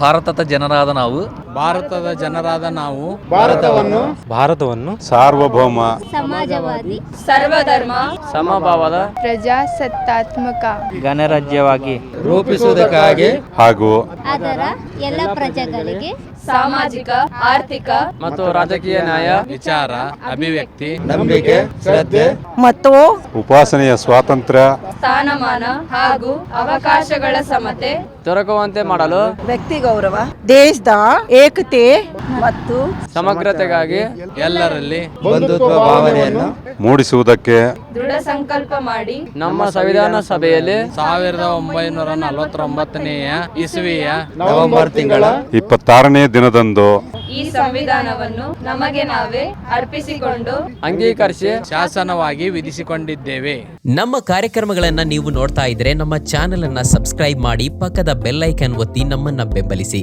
ಭಾರತದ ಜನರಾದ ನಾವು. ಭಾರತದ ಜನರಾದ ನಾವು. ಭಾರತವನ್ನು ಭಾರತವನ್ನು ಸಾರ್ವಭೌಮ ಸಮಾಜವಾದಿ ಸರ್ವಧರ್ಮ ಸಮಭಾವದ ಪ್ರಜಾಸತ್ತಾತ್ಮಕ ಗಣರಾಜ್ಯವಾಗಿ ರೂಪಿಸುವುದಕ್ಕಾಗಿ ಹಾಗೂ ಅದರ ಎಲ್ಲ ಪ್ರಜೆಗಳಿಗೆ ಸಾಮಾಜಿಕ ಆರ್ಥಿಕ ಮತ್ತು ರಾಜಕೀಯ ನ್ಯಾಯ ವಿಚಾರ ಅಭಿವ್ಯಕ್ತಿ ನಂಬಿಕೆ ಶ್ರದ್ಧೆ ಮತ್ತು ಉಪಾಸನೆಯ ಸ್ವಾತಂತ್ರ್ಯ ಸ್ಥಾನಮಾನ ಹಾಗೂ ಅವಕಾಶಗಳ ಸಮತೆ ದೊರಕುವಂತೆ ಮಾಡಲು ವ್ಯಕ್ತಿ ಗೌರವ ದೇಶದ ಏಕತೆ ಮತ್ತು ಸಮಗ್ರತೆಗಾಗಿ ಎಲ್ಲರಲ್ಲಿ ಬಂಧುತ್ವ ಭಾವನೆಯನ್ನು ಮೂಡಿಸುವುದಕ್ಕೆ ದೃಢ ಸಂಕಲ್ಪ ಮಾಡಿ ನಮ್ಮ ಸಂವಿಧಾನ ಸಭೆಯಲ್ಲಿ ಸಾವಿರದ ಒಂಬೈನೂರ ನಲವತ್ತೊಂಬತ್ತನೆಯ ಇಸುವಿಯ ನವೆಂಬರ್ ತಿಂಗಳ ಇಪ್ಪತ್ತಾರನೇ ದಿನದಂದು ಈ ಸಂವಿಧಾನವನ್ನು ನಮಗೆ ನಾವೇ ಅರ್ಪಿಸಿಕೊಂಡು ಅಂಗೀಕರಿಸಿ ಶಾಸನವಾಗಿ ವಿಧಿಸಿಕೊಂಡಿದ್ದೇವೆ. ನಮ್ಮ ಕಾರ್ಯಕ್ರಮಗಳನ್ನ ನೀವು ನೋಡ್ತಾ ಇದ್ರೆ ನಮ್ಮ ಚಾನೆಲ್ ಅನ್ನ ಸಬ್ಸ್ಕ್ರೈಬ್ ಮಾಡಿ ಪಕ್ಕದ ಬೆಲ್ ಐಕನ್ ಒತ್ತಿ ನಮ್ಮನ್ನ ಬೆಂಬಲಿಸಿ.